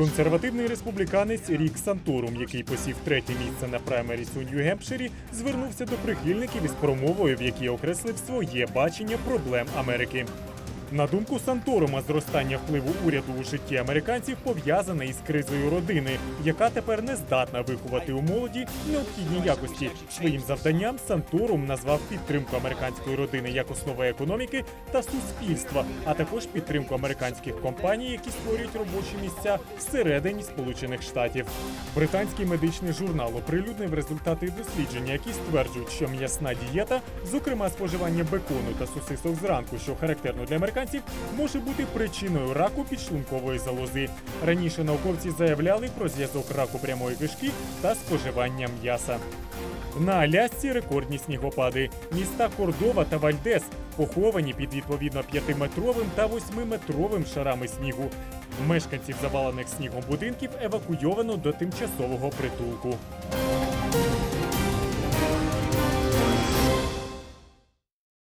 Консервативний республіканець Рік Санторум, який посів третє місце на праймеріс у Нью-Гемпширі, звернувся до прихильників із промовою, в якій окреслив своє бачення проблем Америки. На думку Санторума, зростання впливу уряду у житті американців пов'язане із кризою родини, яка тепер не здатна виховати у молоді необхідні якості. Своїм завданням Санторум назвав підтримку американської родини як основи економіки та суспільства, а також підтримку американських компаній, які створюють робочі місця всередині Сполучених Штатів. Британський медичний журнал оприлюднив результати дослідження, які стверджують, що м'ясна дієта, зокрема споживання бекону та сосисок зранку, що характерно для американців, може бути причиною раку підшлункової залози. Раніше науковці заявляли про зв'язок раку прямої кишки та споживання м'яса. На Алясці рекордні снігопади. Міста Кордова та Вальдес поховані під відповідно 5-метровим та 8-метровим шарами снігу. Мешканців завалених снігом будинків евакуйовано до тимчасового притулку.